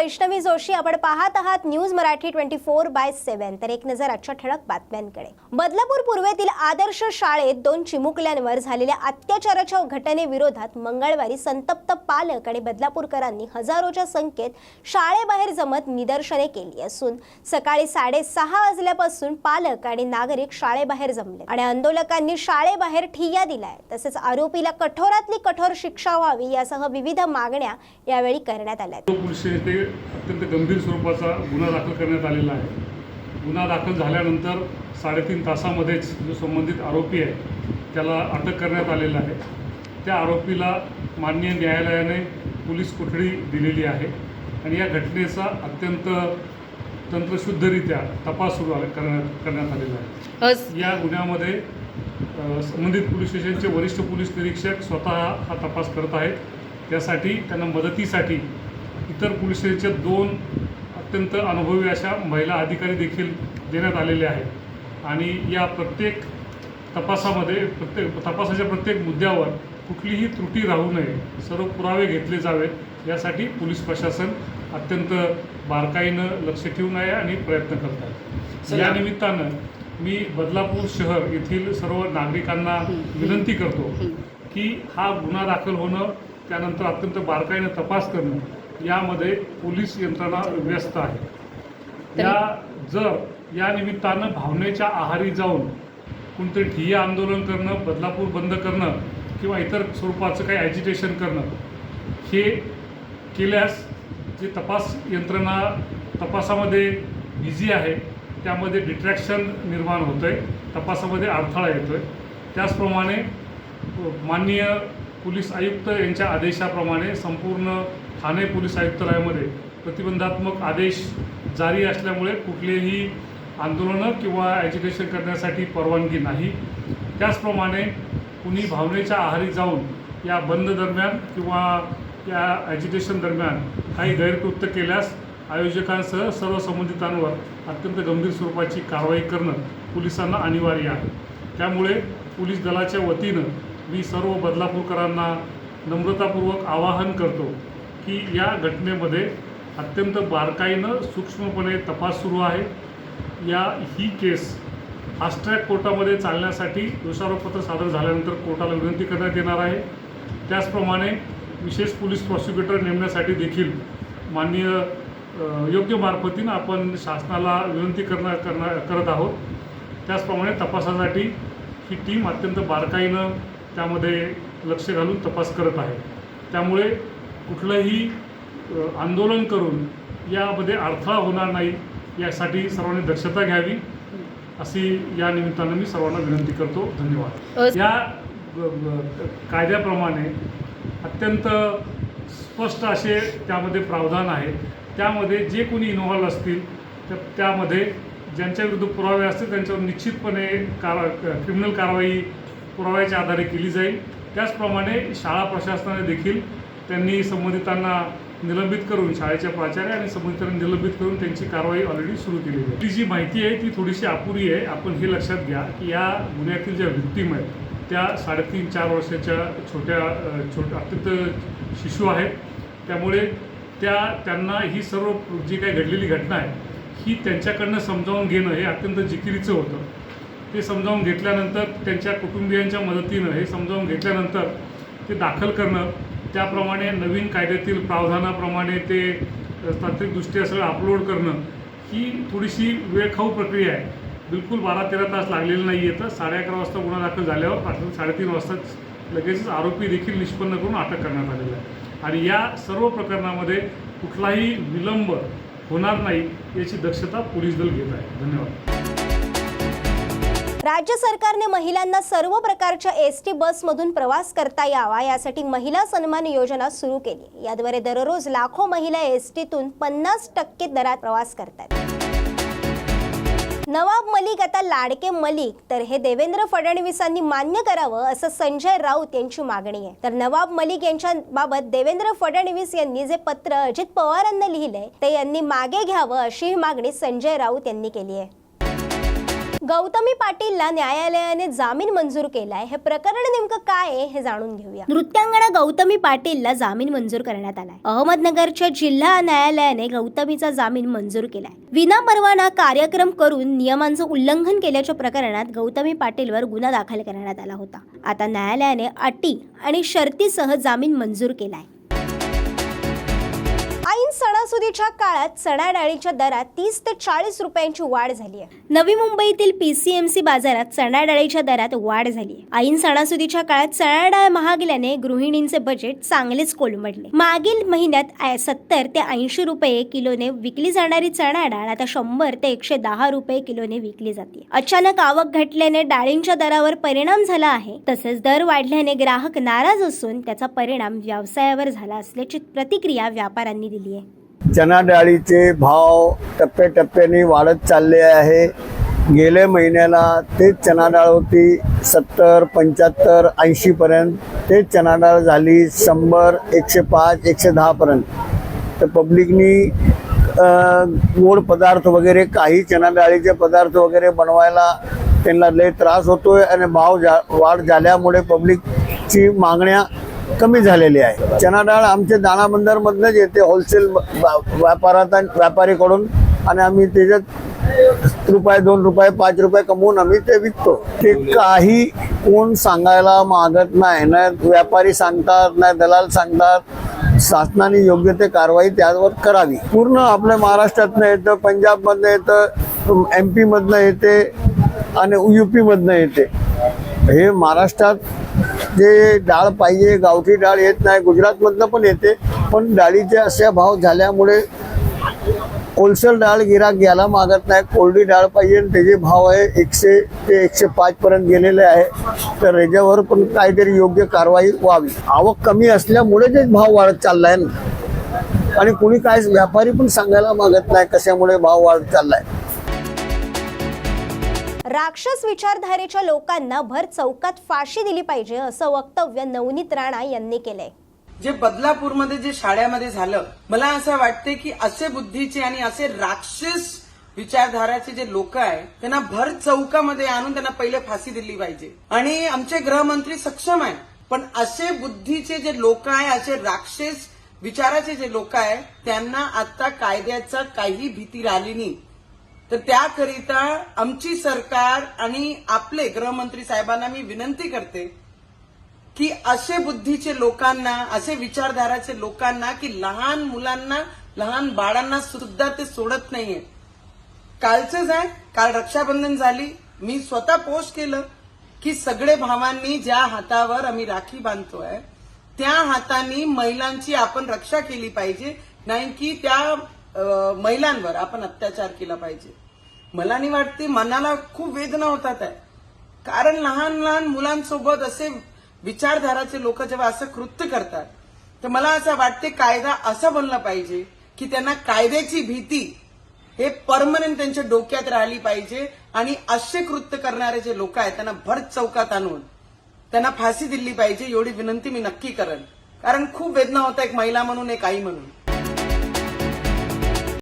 वैष्णवी जोशी आपण पाहत आहात news Marathi twenty four by seven. तर एक नजर आजच्या ठळक बातम्यांकडे. बदलापूर पूर्वेतील आदर्श शाळेत दोन चिमुकल्यांवर झालेल्या अत्याचाराच्या घटनेविरोधात मंगळवारी संतप्त पालक आणि बदलापूरकरांनी हजारोच्या संख्येत शाळेबाहेर जमत निदर्शने केली असून सकाळी साडेसहा वाजल्यापासून पालक आणि नागरिक शाळेबाहेर जमले आणि आंदोलकांनी शाळेबाहेर ठिय्या दिलाय. तसेच आरोपीला कठोरातली कठोर शिक्षा व्हावी यासह विविध मागण्या यावेळी करण्यात आल्या. अत्यंत गंभीर स्वरूपाचा गुन्हा दाखल करण्यात आलेला आहे. गुन्हा दाखल झाल्यानंतर साडेतीन तासामध्येच जो संबंधित आरोपी आहे त्याला अटक करण्यात आलेला आहे. त्या आरोपीला माननीय न्यायालयाने पोलीस कोठडी दिलेली आहे आणि या घटनेचा अत्यंत तंत्रशुद्धरित्या तपास सुरू आहे- करण्यात करण्यात आलेला आहे. या गुन्ह्यामध्ये संबंधित पोलीस स्टेशनचे वरिष्ठ पोलीस निरीक्षक स्वतः हा तपास करत आहेत. त्यासाठी त्यांना मदतीसाठी इतर पोलीस दोन अत्यंत अनुभवी अशा महिला अधिकारी देखील देण्यात आलेले आहेत. आणि या प्रत्येक तपासामध्ये प्रत्येक तपासाच्या प्रत्येक मुद्द्यावर कुठलीही त्रुटी राहू नये सर्व पुरावे घेतले जावेत यासाठी पोलीस प्रशासन अत्यंत बारकाईनं लक्ष ठेवून आहे आणि प्रयत्न करत आहे. या निमित्तानं मी बदलापूर शहर येथील सर्व नागरिकांना विनंती करतो की हा गुन्हा दाखल होणं त्यानंतर अत्यंत बारकाईनं तपास करणं यामध्ये पोलीस यंत्रणा व्यस्त आहे. या जर या निमित्तानं भावनेच्या आहारी जाऊन कोणतरी ठिय्या आंदोलन करणं बदलापूर बंद करणं किंवा इतर स्वरूपाचं काही ॲजिटेशन करणं हे केल्यास जे तपास यंत्रणा तपासामध्ये बिझी आहे त्यामध्ये डिट्रॅक्शन निर्माण होतं आहे तपासामध्ये अडथळा येतो आहे त्याचप्रमाणे माननीय पोलीस आयुक्त यांच्या आदेशाप्रमाणे संपूर्ण ठाणे पोलीस आयुक्तालयामध्ये प्रतिबंधात्मक आदेश जारी असल्यामुळे कुठलेही आंदोलनं किंवा ॲजिटेशन करण्यासाठी परवानगी नाही. त्याचप्रमाणे कुणी भावनेच्या आहारी जाऊन या बंद दरम्यान किंवा या ॲजिटेशन दरम्यान काही गैरकृत्य केल्यास आयोजकांसह सर्व संबंधितांवर अत्यंत गंभीर स्वरूपाची कारवाई करणं पोलिसांना अनिवार्य आहे. त्यामुळे पोलीस दलाच्या वतीनं मी सर्व बदलापूरकरांना नम्रतापूर्वक आवाहन करतो की या घटनेमध्ये अत्यंत बारकाईनं सूक्ष्मपणे तपास सुरू आहे. या ही केस फास्ट्रॅक कोर्टामध्ये चालण्यासाठी दोषारोपपत्र सादर झाल्यानंतर कोर्टाला विनंती करण्यात येणार आहे. त्याचप्रमाणे विशेष पोलीस प्रॉसिक्युटर नेमण्यासाठी देखील माननीय योग्य मार्फतीनं आपण शासनाला विनंती करणार करणार करत आहोत. त्याचप्रमाणे तपासासाठी ही टीम अत्यंत बारकाईनं त्यामध्ये लक्ष घालून तपास करत आहे. त्यामुळे कुठलंही आंदोलन करून यामध्ये अडथळा होणार नाही यासाठी सर्वांनी दक्षता घ्यावी अशी या निमित्तानं मी सर्वांना विनंती करतो. धन्यवाद. या कायद्याप्रमाणे अत्यंत स्पष्ट असे त्यामध्ये प्रावधान आहे. त्यामध्ये जे कोणी इन्व्हॉल्व असतील तर त्यामध्ये ज्यांच्या विरुद्ध पुरावे असतील त्यांच्यावर निश्चितपणे कार क्रिमिनल कारवाई पुराव्याच्या आधारे केली जाईल. त्याचप्रमाणे शाळा प्रशासनाने देखील त्यांनी संबंधितांना निलंबित करून शाळेच्या प्राचार्य आणि संबंधितांना निलंबित करून त्यांची कारवाई ऑलरेडी सुरू केलेली आहे. ती जी माहिती आहे ती थोडीशी अपुरी आहे. आपण हे लक्षात घ्या की या गुन्ह्यातील ज्या व्यक्तीम आहेत त्या साडेतीन चार वर्षाच्या छोट्या छोट अत्यंत शिशू आहेत. त्यामुळे त्या त्यांना ही सर्व जी काही घडलेली घटना आहे ही त्यांच्याकडनं समजावून घेणं हे अत्यंत जिकिरीचं होतं. ते समजावून घेतल्यानंतर त्यांच्या कुटुंबियांच्या मदतीनं हे समजावून घेतल्यानंतर ते दाखल करणं त्याप्रमाणे नवीन कायद्यातील प्रावधानाप्रमाणे ते तांत्रिकदृष्ट्या सगळं अपलोड करणं ही थोडीशी वेळखाऊ प्रक्रिया आहे. बिलकुल बारा तेरा तास लागलेले नाही आहे तर साडे अकरा वाजता गुन्हा दाखल झाल्यावर रात्री साडेतीन वाजताच लगेचच आरोपी देखील निष्पन्न करून अटक करण्यात आलेला आहे. आणि या सर्व प्रकरणामध्ये कुठलाही विलंब होणार नाही याची दक्षता पोलीस दल घेत आहे. धन्यवाद. राज्य सरकारने महिलांना सर्व प्रकारच्या एस टी बसमधून प्रवास करता यावा यासाठी महिला सन्मान योजना सुरू केली. याद्वारे दररोज लाखो महिला एस टीतून पन्नास टक्के दरात प्रवास करतात. नवाब मलिक आता लाडके मलिक. तर हे देवेंद्र फडणवीसांनी मान्य करावं असं संजय राऊत यांची मागणी आहे. तर नवाब मलिक यांच्या बाबत देवेंद्र फडणवीस यांनी जे पत्र अजित पवारांना लिहिलंय ते यांनी मागे घ्यावं अशीही मागणी संजय राऊत यांनी केली आहे. गौतमी पाटीलला न्यायालयाने जामीन मंजूर केलाय. हे प्रकरण नेमकं काय आहे हे जाणून घेऊया. नृत्यांगना गौतमी पाटीलला जामीन मंजूर करण्यात आलाय. अहमदनगरच्या जिल्हा न्यायालयाने गौतमीचा जामीन मंजूर केलाय. विना परवाना कार्यक्रम करून नियमांचं उल्लंघन केल्याच्या प्रकरणात गौतमी पाटीलवर गुन्हा दाखल करण्यात आला होता. आता न्यायालयाने अटी आणि शर्तीसह जामीन मंजूर केलाय. ऐन सणासुदीच्या काळात चणा डाळीच्या दरात तीस ते चाळीस रुपयांची वाढ झाली आहे. नवी मुंबईतील पीसीएमसी बाजारात चणा डाळीच्या दरात वाढ झाली आहे. ऐन सणासुदीच्या काळात चणा डाळ महागल्याने गृहिणींचे बजेट चांगलेच कोलमडले. मागील महिन्यात सत्तर ते ऐंशी रुपये किलोने विकली जाणारी चणा डाळ आता शंभर ते एकशे दहा रुपये किलोने विकली जाते. अचानक आवक घटल्याने डाळींच्या दरावर परिणाम झाला आहे. तसेच दर वाढल्याने ग्राहक नाराज असून त्याचा परिणाम व्यवसायावर झाला असल्याची प्रतिक्रिया व्यापाऱ्यांनी दिली. आहे. चना डाळीचे भाव टप्प्याटप्प्याने वाढत चालले आहे. गेल्या महिन्याला तेच चना डाळ होती सत्तर पंच्याहत्तर ऐंशीपर्यंत तेच चना डाळ झाली शंभर एकशे पाच एकशे दहापर्यंत तर पब्लिकनी गोड पदार्थ वगैरे काही चना डाळीचे पदार्थ वगैरे बनवायला त्यांना लय त्रास होतोय आणि भाव जा वाढ झाल्यामुळे पब्लिकची मागण्या कमी झालेली आहे. चना डाळ आमच्या दाणा बंदरमधनंच येते होलसेल व्यापारात व्यापारीकडून. आणि आम्ही त्याच्यात रुपये दोन रुपये पाच रुपये कमवून आम्ही ते विकतो. ते काही कोण सांगायला मागत नाही ना व्यापारी सांगतात नाही दलाल सांगतात. शासनाने योग्य ते कारवाई त्यावर करावी. पूर्ण आपल्या महाराष्ट्रातनं येतं पंजाबमधनं येतं एम पीमधनं येते आणि युपी मधनं येते. हे महाराष्ट्रात जे डाळ पाहिजे गावठी डाळ येत नाही गुजरातमधनं पण येते. पण डाळीचे असे भाव झाल्यामुळे होलसेल डाळ गिराक घ्यायला मागत नाही. कोरडी डाळ पाहिजे आणि त्याचे भाव आहे एकशे ते एकशे पाचपर्यंत गेलेले आहे. तर याच्यावर पण काहीतरी योग्य कारवाई व्हावी. आवक कमी असल्यामुळे ते भाव वाढत चाललाय ना. आणि कोणी काय व्यापारी पण सांगायला मागत नाही कशामुळे भाव वाढत चाललाय. राक्षस विचारधारेच्या लोकांना भर चौकात फाशी दिली पाहिजे असं वक्तव्य नवनीत राणा यांनी केलंय. जे बदलापूरमध्ये जे शाळेमध्ये झालं मला असं वाटते की असे बुद्धीचे आणि असे राक्षस विचारधाराचे जे लोक आहे त्यांना भर चौकामध्ये आणून त्यांना पहिले फाशी दिली पाहिजे. आणि आमचे गृहमंत्री सक्षम आहे पण असे बुद्धीचे जे लोक आहे असे राक्षस विचाराचे जे लोक आहे त्यांना आता कायद्याचा काही भीती राहिली नाही. तर त्याकरिता आमची सरकार आणि आपले गृहमंत्री साहेबांना मी विनंती करते की असे बुद्धीचे लोकांना असे विचारधाराचे लोकांना की लहान मुलांना लहान बाळांना सुद्धा ते सोडत नाहीये. कालचंच आहे काल रक्षाबंधन झाली मी स्वतः पोस्ट केलं की सगळे भावांनी ज्या हातावर आम्ही राखी बांधतोय त्या हातांनी महिलांची आपण रक्षा केली पाहिजे नाही की त्या महिलांवर आपण अत्याचार केला पाहिजे. मला नाही वाटते मनाला खूप वेदना होतात आहे. कारण लहान लहान मुलांसोबत असे विचारधाराचे लोक जेव्हा असं कृत्य करतात तर मला असं वाटते कायदा असा बनला पाहिजे की त्यांना कायद्याची भीती हे परमनंट त्यांच्या डोक्यात राहिली पाहिजे आणि असे कृत्य करणारे जे लोक आहेत त्यांना भर चौकात आणून त्यांना फाशी दिली पाहिजे एवढी विनंती मी नक्की करेन. कारण खूप वेदना होता एक महिला म्हणून एक आई म्हणून.